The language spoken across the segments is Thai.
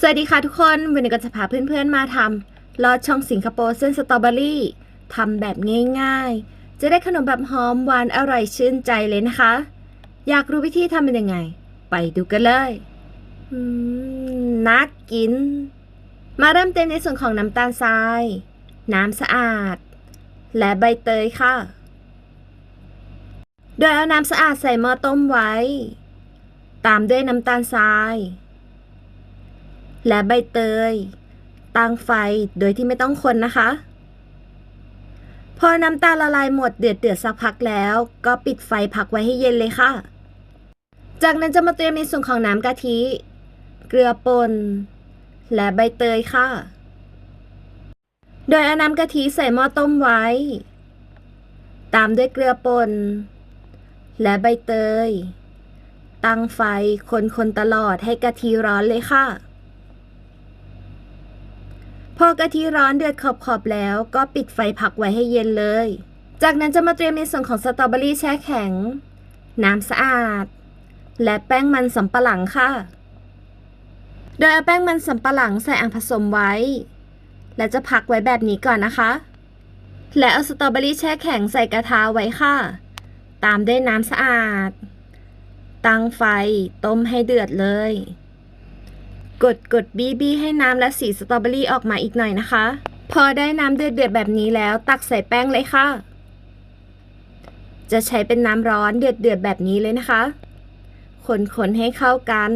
สวัสดีค่ะทุกคน วันนี้ก็จะพาเพื่อนๆมาทำลอดช่องสิงคโปร์เส้นสตรอเบอรี่ทำแบบง่ายๆ จะได้ขนมแบบหอมหวานอร่อยชื่นใจเลยนะคะ อยากรู้วิธีทำเป็นยังไง ไปดูกันเลยน่ากิน มาเริ่มเต็มในส่วนของน้ำตาลทราย น้ำสะอาด และใบเตยค่ะ โดยเอาน้ำสะอาดใส่หม้อต้มไว้ ตามด้วยน้ำตาลทราย และใบเตยตั้งไฟโดยที่ไม่ต้องคนนะคะ พอน้ำตาลละลายหมดเดือดเดือดสักพักแล้ว ก็ปิดไฟพักไว้ให้เย็นเลยค่ะ จากนั้นจะมาเตรียมในส่วนของน้ำกะทิ เกลือป่นและใบเตยค่ะ โดยเอาน้ำกะทิใส่หม้อต้มไว้ ตามด้วยเกลือป่นและใบเตย ตั้งไฟคนๆตลอดให้กะทิร้อนเลยค่ะ พอกะทิร้อนเดือดขอบๆแล้วก็ปิดไฟพักไว้ให้เย็นเลย จากนั้นจะมาเตรียมในส่วนของสตรอเบอรี่แช่แข็ง น้ำสะอาด และแป้งมันสำปะหลังค่ะ โดยเอาแป้งมันสำปะหลังใส่อ่างผสมไว้ และจะพักไว้แบบนี้ก่อนนะคะ และเอาสตรอเบอรี่แช่แข็งใส่กระทะไว้ค่ะ ตามด้วยน้ำสะอาด ตั้งไฟต้มให้เดือดเลย กดกดบีบีให้น้ำและสีสตรอเบอรี่ออกมาอีกหน่อยนะคะ พอได้น้ำเดือดเดือดแบบนี้แล้วตักใส่แป้งเลยค่ะ จะใช้เป็นน้ำร้อนเดือดเดือดแบบนี้เลยนะคะ คนๆให้เข้ากัน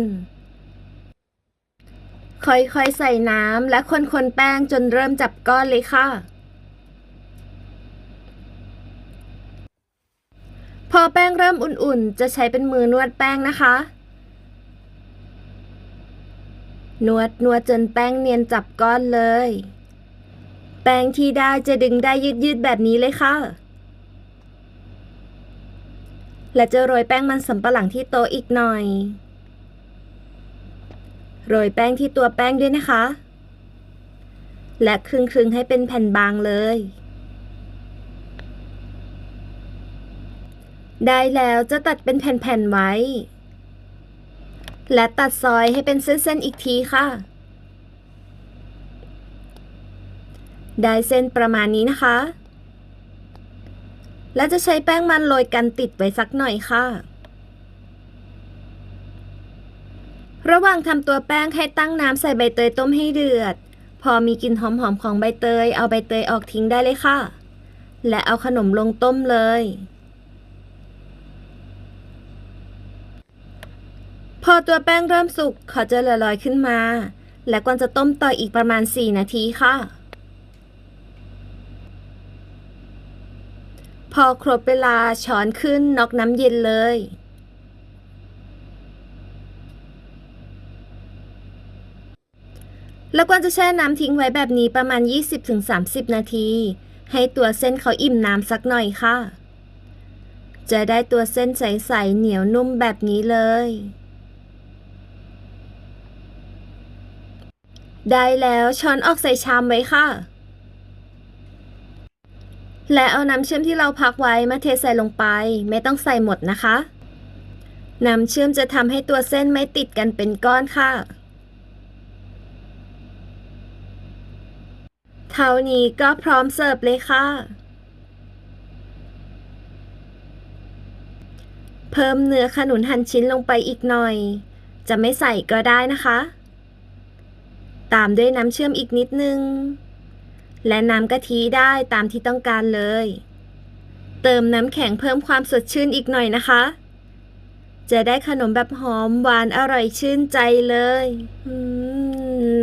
ค่อยๆใส่น้ำและคนๆแป้งจนเริ่มจับก้อนเลยค่ะพอแป้งเริ่มอุ่นๆ จะใช้เป็นมือนวดแป้งนะคะ นวดนวดจนแป้งเนียนจับก้อนเลย แป้งที่ได้จะดึงได้ยืดยืดแบบนี้เลยค่ะ และจะโรยแป้งมันสำปะหลังที่โต๊ะอีกหน่อย โรยแป้งที่ตัวแป้งด้วยนะคะ และคลึงคลึงให้เป็นแผ่นบางเลย ได้แล้วจะตัดเป็นแผ่นๆไว้ และตัดซอยให้เป็นเส้นๆอีกทีค่ะ ได้เส้นประมาณนี้นะคะ และจะใช้แป้งมันโรยกันติดไว้สักหน่อยค่ะ ระหว่างทำตัวแป้งให้ตั้งน้ำใส่ใบเตยต้มให้เดือด พอมีกลิ่นหอมๆของใบเตย เอาใบเตยออกทิ้งได้เลยค่ะ และเอาขนมลงต้มเลย พอตัวแป้งเริ่มสุกเขาจะละลอยขึ้นมา และควรจะต้มต่ออีกประมาณ 4 นาทีค่ะ พอครบเวลาช้อนขึ้นนอกน้ำเย็นเลย แล้วควรจะแช่น้ำทิ้งไว้แบบนี้ประมาณ 20-30 นาที ให้ตัวเส้นเขาอิ่มน้ำสักหน่อยค่ะ จะได้ตัวเส้นใสๆเหนียวนุ่มแบบนี้เลย ได้แล้วช้อนออกใส่ชามไว้ค่ะ และเอาน้ำเชื่อมที่เราพักไว้มาเทใส่ลงไป ไม่ต้องใส่หมดนะคะ น้ำเชื่อมจะทำให้ตัวเส้นไม่ติดกันเป็นก้อนค่ะ เท่านี้ก็พร้อมเสิร์ฟเลยค่ะ เพิ่มเนื้อขนุนหั่นชิ้นลงไปอีกหน่อย จะไม่ใส่ก็ได้นะคะ ตามด้วยน้ำเชื่อมอีกนิดนึง และน้ำกะทิได้ตามที่ต้องการเลย เติมน้ำแข็งเพิ่มความสดชื่นอีกหน่อยนะคะ จะได้ขนมแบบหอมหวานอร่อยชื่นใจเลย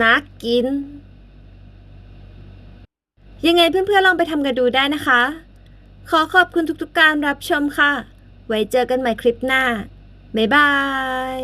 น่ากิน ยังไงเพื่อนๆลองไปทำกันดูได้นะคะ ขอขอบคุณทุกๆการรับชมค่ะ ไว้เจอกันใหม่คลิปหน้า บ๊ายบาย